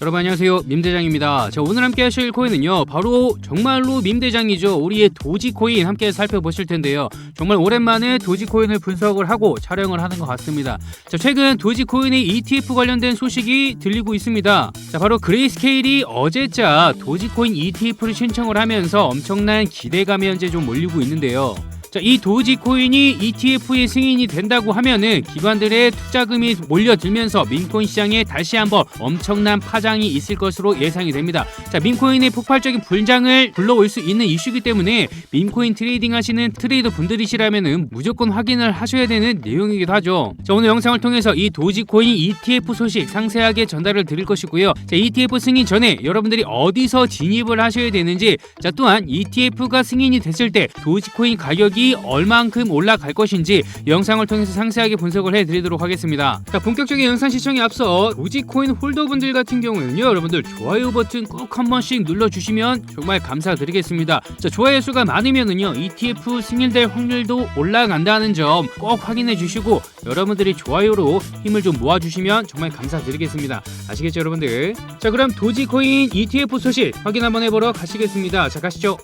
여러분 안녕하세요. 밈대장입니다. 자 오늘 함께 하실 코인은요 바로 정말로 밈대장이죠. 우리의 도지코인 함께 살펴보실 텐데요. 정말 오랜만에 도지코인을 분석을 하고 촬영을 하는 것 같습니다. 자 최근 도지코인의 ETF 관련된 소식이 들리고 있습니다. 자 바로 그레이스케일이 어제자 도지코인 ETF를 신청을 하면서 엄청난 기대감이 현재 좀 몰리고 있는데요 자, 이 도지코인이 ETF의 승인이 된다고 하면은 기관들의 투자금이 몰려들면서 민코인 시장에 다시 한번 엄청난 파장이 있을 것으로 예상이 됩니다. 자, 민코인의 폭발적인 불장을 불러올 수 있는 이슈이기 때문에 민코인 트레이딩 하시는 트레이더 분들이시라면은 무조건 확인을 하셔야 되는 내용이기도 하죠. 자, 오늘 영상을 통해서 이 도지코인 ETF 소식 상세하게 전달을 드릴 것이고요. 자, ETF 승인 전에 여러분들이 어디서 진입을 하셔야 되는지, 자, 또한 ETF가 승인이 됐을 때 도지코인 가격이 얼만큼 올라갈 것인지 영상을 통해서 상세하게 분석을 해드리도록 하겠습니다. 자, 본격적인 영상 시청에 앞서 도지코인 홀더분들 같은 경우에는요, 여러분들 좋아요 버튼 꼭 한 번씩 눌러주시면 정말 감사드리겠습니다. 자, 좋아요 수가 많으면은요, ETF 승인될 확률도 올라간다는 점 꼭 확인해 주시고 여러분들이 좋아요로 힘을 좀 모아주시면 정말 감사드리겠습니다. 아시겠죠, 여러분들? 자, 그럼 도지코인 ETF 소식 확인 한번 해보러 가시겠습니다. 자, 가시죠.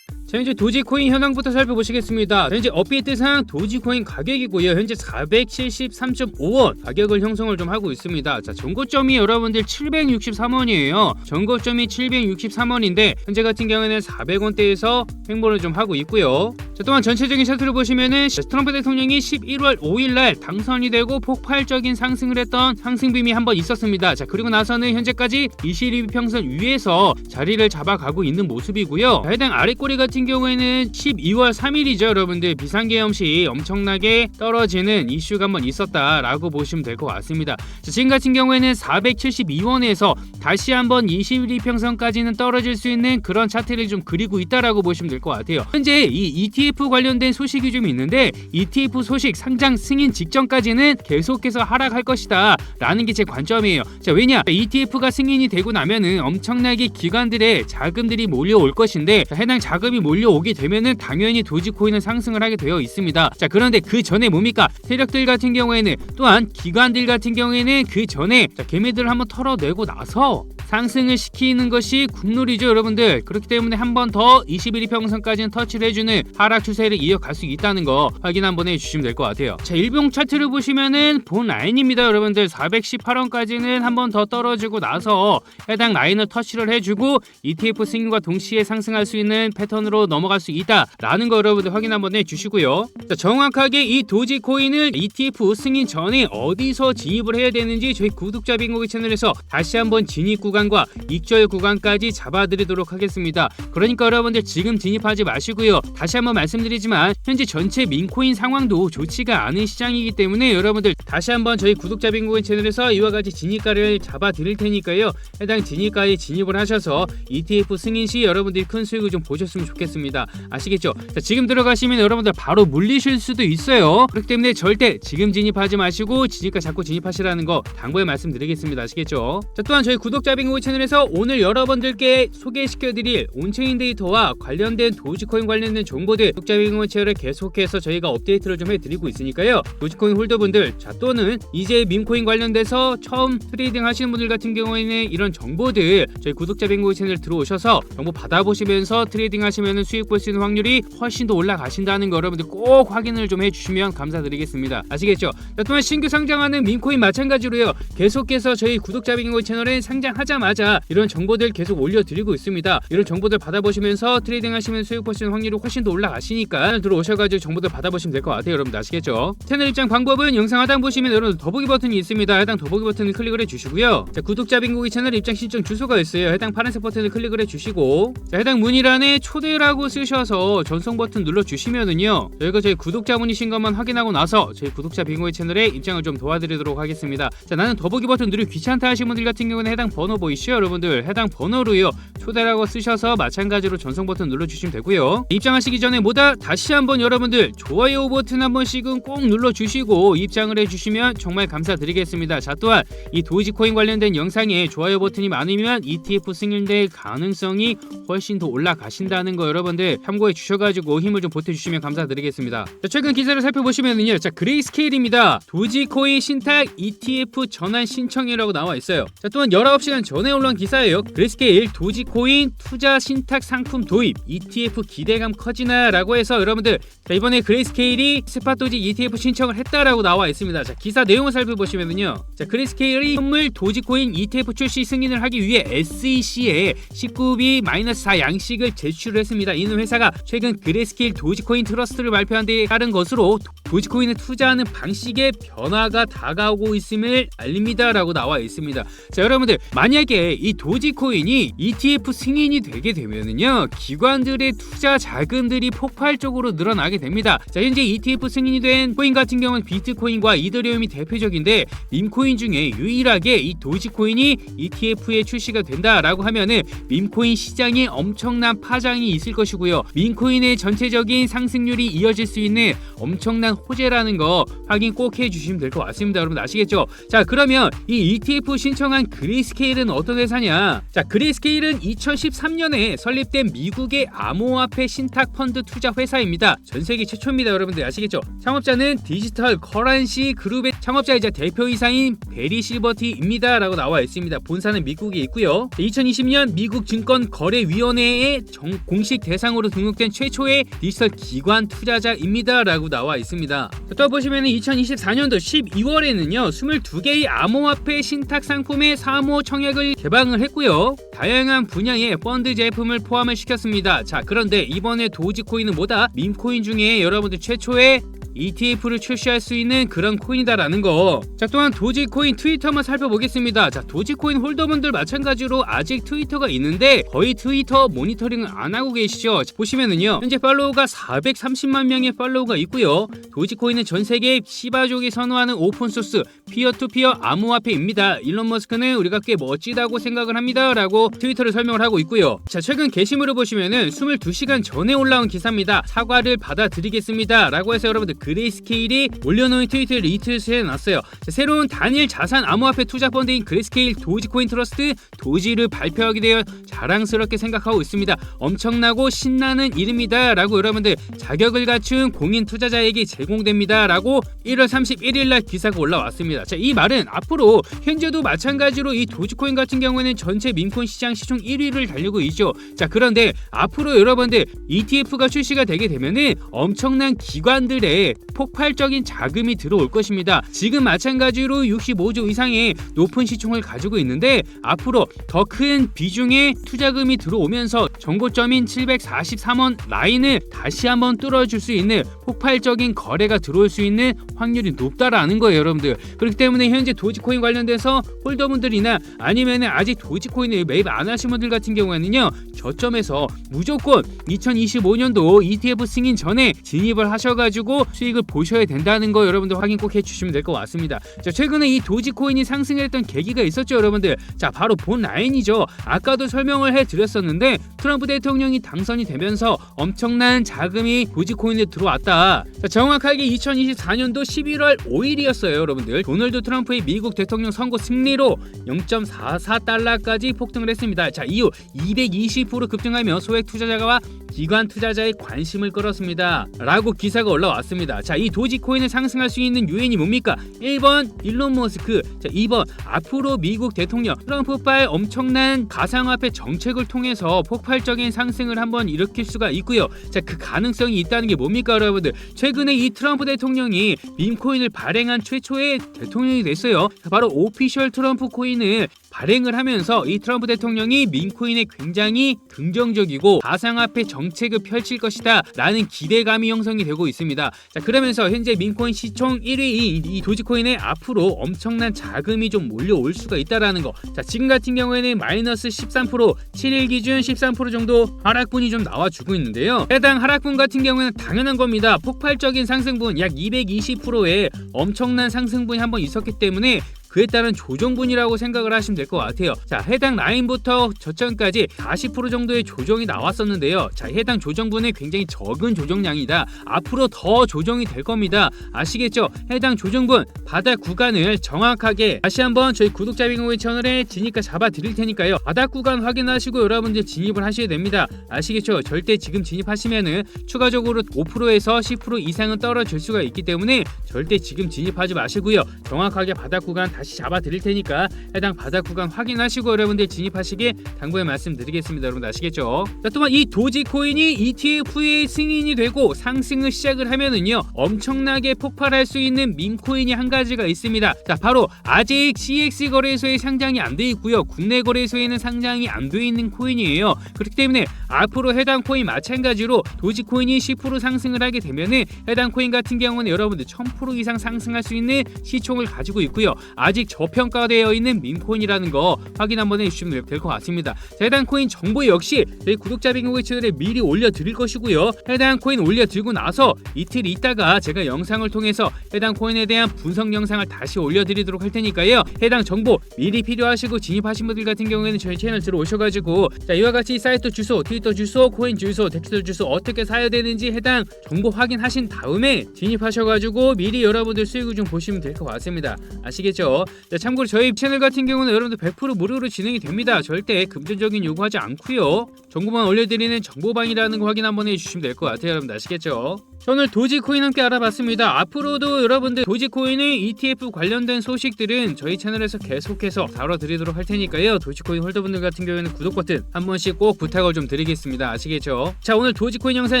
자 현재 도지코인 현황부터 살펴보시겠습니다. 자, 현재 업데이트상 도지코인 가격이고요. 현재 473.5원 가격을 형성을 좀 하고 있습니다. 자 전고점이 여러분들 763원이에요. 전고점이 763원인데 현재 같은 경우에는 400원대에서 횡보를 좀 하고 있고요. 자 또한 전체적인 차트를 보시면은 트럼프 대통령이 11월 5일날 당선이 되고 폭발적인 상승을 했던 상승빔이 한번 있었습니다. 자 그리고 나서는 현재까지 22 평선 위에서 자리를 잡아가고 있는 모습이고요. 자, 해당 아래 꼬리 같은 경우에는 12월 3일이죠, 여러분들 비상계엄 시 엄청나게 떨어지는 이슈가 한번 있었다라고 보시면 될 것 같습니다. 자, 지금 같은 경우에는 472원에서 다시 한번 22평선까지는 떨어질 수 있는 그런 차트를 좀 그리고 있다라고 보시면 될 것 같아요. 현재 이 ETF 관련된 소식이 좀 있는데 ETF 소식 상장 승인 직전까지는 계속해서 하락할 것이다 라는 게 제 관점이에요. 자, 왜냐? ETF가 승인이 되고 나면은 엄청나게 기관들의 자금들이 몰려올 것인데 자, 해당 자금이 몰려오게 되면은 당연히 도지코인은 상승을 하게 되어 있습니다. 자, 그런데 그 전에 뭡니까? 세력들 같은 경우에는 또한 기관들 같은 경우에는 그 전에 자, 개미들을 한번 털어내고 나서 상승을 시키는 것이 국룰이죠, 여러분들. 그렇기 때문에 한 번 더 21평선까지는 터치를 해주는 하락 추세를 이어갈 수 있다는 거 확인 한번 해주시면 될 것 같아요. 자, 일봉 차트를 보시면은 본 라인입니다, 여러분들. 418원까지는 한 번 더 떨어지고 나서 해당 라인을 터치를 해주고 ETF 승인과 동시에 상승할 수 있는 패턴으로 넘어갈 수 있다라는 거 여러분들 확인 한번 해주시고요. 자, 정확하게 이 도지코인을 ETF 승인 전에 어디서 진입을 해야 되는지 저희 구독자 빙고기 채널에서 다시 한번 진입 구 간과 익절 구간까지 잡아드리도록 하겠습니다. 그러니까 여러분들 지금 진입하지 마시고요. 다시 한번 말씀드리지만 현재 전체 민코인 상황도 좋지가 않은 시장이기 때문에 여러분들 다시 한번 저희 구독자 빙고기 채널에서 이와 같이 진입가를 잡아드릴 테니까요. 해당 진입가에 진입을 하셔서 ETF 승인 시 여러분들이 큰 수익을 좀 보셨으면 좋겠습니다. 아시겠죠? 자, 지금 들어가시면 여러분들 바로 물리실 수도 있어요. 그렇기 때문에 절대 지금 진입하지 마시고 진입가 잡고 진입하시라는 거 당부의 말씀드리겠습니다. 아시겠죠? 자, 또한 저희 구독자 빙고 채널에서 오늘 여러분들께 소개시켜드릴 온체인 데이터와 관련된 도지코인 관련된 정보들 빙고 채널에 계속해서 저희가 업데이트를 좀 해드리고 있으니까요. 도지코인 홀더분들 자 또는 이제 밈코인 관련돼서 처음 트레이딩 하시는 분들 같은 경우에는 이런 정보들 저희 구독자 빙고 채널 들어오셔서 정보 받아보시면서 트레이딩 하시면 수익 볼 수 있는 확률이 훨씬 더 올라가신다는 거 여러분들 꼭 확인을 좀 해주시면 감사드리겠습니다. 아시겠죠? 자, 또한 신규 상장하는 민코인 마찬가지로요. 계속해서 저희 구독자 빙고 채널에 상장하자 마자 이런 정보들 계속 올려드리고 있습니다. 이런 정보들 받아보시면서 트레이딩 하시면 수익 있는 확률이 훨씬 더 올라가시니까 들어오셔가지고 정보들 받아보시면 될 것 같아요. 여러분들 아시겠죠? 채널 입장 방법은 영상 하단 보시면 여러분 더보기 버튼이 있습니다. 해당 더보기 버튼을 클릭을 해주시고요. 자, 구독자 빙고기 채널 입장 신청 주소가 있어요. 해당 파란색 버튼을 클릭을 해주시고 자, 해당 문의란에 초대라고 쓰셔서 전송 버튼 눌러주시면은요 저희가 저희 구독자분이신 것만 확인하고 나서 저희 구독자 빙고기 채널에 입장을 좀 도와드리도록 하겠습니다. 자, 나는 더보기 버튼 누르기 귀찮다 하시는 분들 같은 경우는 해당 번호 보이시죠, 여러분들? 해당 번호로요 초대라고 쓰셔서 마찬가지로 전송 버튼 눌러주시면 되고요. 입장하시기 전에 못 무엇보다 다시 한번 여러분들 좋아요 버튼 한 번씩은 꼭 눌러주시고 입장을 해주시면 정말 감사드리겠습니다. 자 또한 이 도지코인 관련된 영상에 좋아요 버튼이 많으면 ETF 승인될 가능성이 훨씬 더 올라가신다는 거 여러분들 참고해 주셔가지고 힘을 좀 보태주시면 감사드리겠습니다. 자, 최근 기사를 살펴보시면은요, 자 그레이스케일입니다. 도지코인 신탁 ETF 전환 신청이라고 나와 있어요. 자 또한 19시간 전에 올라온 기사예요. 그레이스케일 도지코인 투자 신탁 상품 도입 ETF 기대감 커지나라고 해서 여러분들 자, 이번에 그레이스케일이 스파도지 ETF 신청을 했다라고 나와 있습니다. 자 기사 내용을 살펴보시면은요, 자 그레이스케일이 선물 도지코인 ETF 출시 승인을 하기 위해 SEC에 19비 마이너스 4 양식을 제출을 했습니다. 이는 회사가 최근 그레이스케일 도지코인 트러스트를 발표한 데 따른 것으로 도- 도지코인에 투자하는 방식의 변화가 다가오고 있음을 알립니다라고 나와 있습니다. 자 여러분들 만약에 이 도지코인이 ETF 승인이 되게 되면은요 기관들의 투자 자금들이 폭발적으로 늘어나게 됩니다. 자 현재 ETF 승인이 된 코인 같은 경우는 비트코인과 이더리움이 대표적인데 밈코인 중에 유일하게 이 도지코인이 ETF에 출시가 된다라고 하면은 밈코인 시장에 엄청난 파장이 있을 것이고요. 밈코인의 전체적인 상승률이 이어질 수 있는 엄청난 호재라는 거 확인 꼭 해주시면 될 것 같습니다. 여러분 아시겠죠? 자 그러면 이 ETF 신청한 그레이스케일은 어떤 회사냐? 자 그레이스케일은 2013년에 설립된 미국의 암호화폐 신탁 펀드 투자 회사입니다. 전 세계 최초입니다. 여러분들 아시겠죠? 창업자는 디지털 커런시 그룹의 창업자이자 대표이사인 베리 실버티입니다라고 나와 있습니다. 본사는 미국에 있고요. 2020년 미국 증권 거래위원회의 정- 공식 대상으로 등록된 최초의 디지털 기관 투자자입니다라고 나와 있습니다. 자, 또 보시면 2024년도 12월에는요 22개의 암호화폐 신탁 상품의 사모 청약을 개방을 했고요. 다양한 분야의 펀드 제품을 포함을 시켰습니다. 자 그런데 이번에 도지코인은 뭐다? 밈코인 중에 여러분들 최초의 ETF를 출시할 수 있는 그런 코인이다라는 거. 자, 또한 도지코인 트위터만 살펴보겠습니다. 자, 도지코인 홀더분들 마찬가지로 아직 트위터가 있는데 거의 트위터 모니터링을 안 하고 계시죠? 자, 보시면은요. 현재 팔로우가 430만 명의 팔로우가 있고요. 도지코인은 전 세계 시바족이 선호하는 오픈 소스 피어 투 피어 암호화폐입니다. 일론 머스크는 우리가 꽤 멋지다고 생각을 합니다라고 트위터를 설명을 하고 있고요. 자, 최근 게시물을 보시면은 22시간 전에 올라온 기사입니다. 사과를 받아드리겠습니다라고 해서 여러분들 그레이스케일이 올려놓은 트위터를 리트윗해 놨어요. 자, 새로운 단일 자산 암호화폐 투자 펀드인 그레이스케일 도지코인 트러스트 도지를 발표하게 되어 자랑스럽게 생각하고 있습니다. 엄청나고 신나는 일입니다라고 여러분들 자격을 갖춘 공인 투자자에게 제공됩니다라고 1월 31일 날 기사가 올라왔습니다. 자, 이 말은 앞으로 현재도 마찬가지로 이 도지코인 같은 경우에는 전체 민코인 시장 시총 1위를 달리고 있죠. 자, 그런데 앞으로 여러분들 ETF가 출시가 되게 되면은 엄청난 기관들의 폭발적인 자금이 들어올 것입니다. 지금 마찬가지로 65조 이상의 높은 시총을 가지고 있는데 앞으로 더 큰 비중의 투자금이 들어오면서 정고점인 743원 라인을 다시 한번 뚫어줄 수 있는 폭발적인 거래가 들어올 수 있는 확률이 높다라는 거예요, 여러분들. 그렇기 때문에 현재 도지코인 관련돼서 홀더분들이나 아니면 아직 도지코인을 매입 안 하신 분들 같은 경우에는요, 저점에서 무조건 2025년도 ETF 승인 전에 진입을 하셔가지고 수익 을 보셔야 된다는 거 여러분들 확인 꼭 해주시면 될 것 같습니다. 자, 최근에 이 도지코인이 상승했던 계기가 있었죠, 여러분들. 자, 바로 본 라인이죠. 아까도 설명을 해드렸었는데 트럼프 대통령이 당선이 되면서 엄청난 자금이 도지코인에 들어왔다. 자, 정확하게 2024년도 11월 5일이었어요, 여러분들. 도널드 트럼프의 미국 대통령 선거 승리로 0.44달러까지 폭등을 했습니다. 자, 이후 220% 급등하며 소액 투자자와 기관 투자자의 관심을 끌었습니다. 라고 기사가 올라왔습니다. 자, 이 도지코인을 상승할 수 있는 요인이 뭡니까? 1번 일론 머스크, 자, 2번 앞으로 미국 대통령 트럼프발 엄청난 가상화폐 정책을 통해서 폭발적인 상승을 한번 일으킬 수가 있고요. 자, 그 가능성이 있다는 게 뭡니까, 여러분들? 최근에 이 트럼프 대통령이 밈코인을 발행한 최초의 대통령이 됐어요. 자, 바로 오피셜 트럼프 코인을 발행을 하면서 이 트럼프 대통령이 밈코인에 굉장히 긍정적이고 가상화폐 정책을 펼칠 것이다 라는 기대감이 형성이 되고 있습니다. 자 그러면서 현재 밈코인 시총 1위인 이 도지코인에 앞으로 엄청난 자금이 좀 몰려올 수가 있다라는 거. 자 지금 같은 경우에는 마이너스 13% 7일 기준 13% 정도 하락분이 좀 나와주고 있는데요. 해당 하락분 같은 경우에는 당연한 겁니다. 폭발적인 상승분 약 220%의 엄청난 상승분이 한번 있었기 때문에 그에 따른 조정분이라고 생각을 하시면 될 것 같아요. 자, 해당 라인부터 저점까지 40% 정도의 조정이 나왔었는데요. 자, 해당 조정분은 굉장히 적은 조정량이다. 앞으로 더 조정이 될 겁니다. 아시겠죠? 해당 조정분 바닥 구간을 정확하게 다시 한번 저희 구독자 빙고의 채널에 진입가 잡아 드릴 테니까요. 바닥 구간 확인하시고 여러분들 진입을 하셔야 됩니다. 아시겠죠? 절대 지금 진입하시면은 추가적으로 5%에서 10% 이상은 떨어질 수가 있기 때문에 절대 지금 진입하지 마시고요. 정확하게 바닥 구간 다시 잡아 드릴 테니까 해당 바닥 구간 확인하시고 여러분들 진입하시길 당부의 말씀드리겠습니다. 여러분 아시겠죠? 자, 또한 이 도지코인이 ETF의 승인이 되고 상승을 시작을 하면은요 엄청나게 폭발할 수 있는 밈코인이 한 가지가 있습니다. 자, 바로 아직 CX 거래소에 상장이 안 돼 있고요. 국내 거래소에는 상장이 안 돼 있는 코인이에요. 그렇기 때문에 앞으로 해당 코인 마찬가지로 도지코인이 10% 상승을 하게 되면은 해당 코인 같은 경우는 여러분들 1000% 이상 상승할 수 있는 시총을 가지고 있고요. 아직 저평가되어 있는 밈코인이라는 거 확인 한번 해주시면 될 것 같습니다. 자, 해당 코인 정보 역시 저희 구독자 빙고의 채널에 미리 올려드릴 것이고요. 해당 코인 올려드리고 나서 이틀 있다가 제가 영상을 통해서 해당 코인에 대한 분석 영상을 다시 올려드리도록 할 테니까요. 해당 정보 미리 필요하시고 진입하신 분들 같은 경우에는 저희 채널 들어오셔가지고 자 이와 같이 사이트 주소, 트위터 주소, 코인 주소, 덱스터 주소 어떻게 사야 되는지 해당 정보 확인하신 다음에 진입하셔가지고 미리 여러분들 수익을 좀 보시면 될 것 같습니다. 아시겠죠? 자, 참고로 저희 채널 같은 경우는 여러분들 100% 무료로 진행이 됩니다. 절대 금전적인 요구하지 않고요. 정보만 올려드리는 정보방이라는 거 확인 한번 해주시면 될 것 같아요. 여러분들 아시겠죠? 저 오늘 도지코인 함께 알아봤습니다. 앞으로도 여러분들 도지코인의 ETF 관련된 소식들은 저희 채널에서 계속해서 다뤄드리도록 할 테니까요. 도지코인 홀더분들 같은 경우에는 구독 버튼 한 번씩 꼭 부탁을 좀 드리겠습니다. 아시겠죠? 자 오늘 도지코인 영상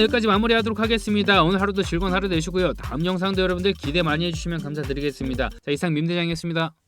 여기까지 마무리하도록 하겠습니다. 오늘 하루도 즐거운 하루 되시고요. 다음 영상도 여러분들 기대 많이 해주시면 감사드리겠습니다. 자 이상 밈대장이었습니다.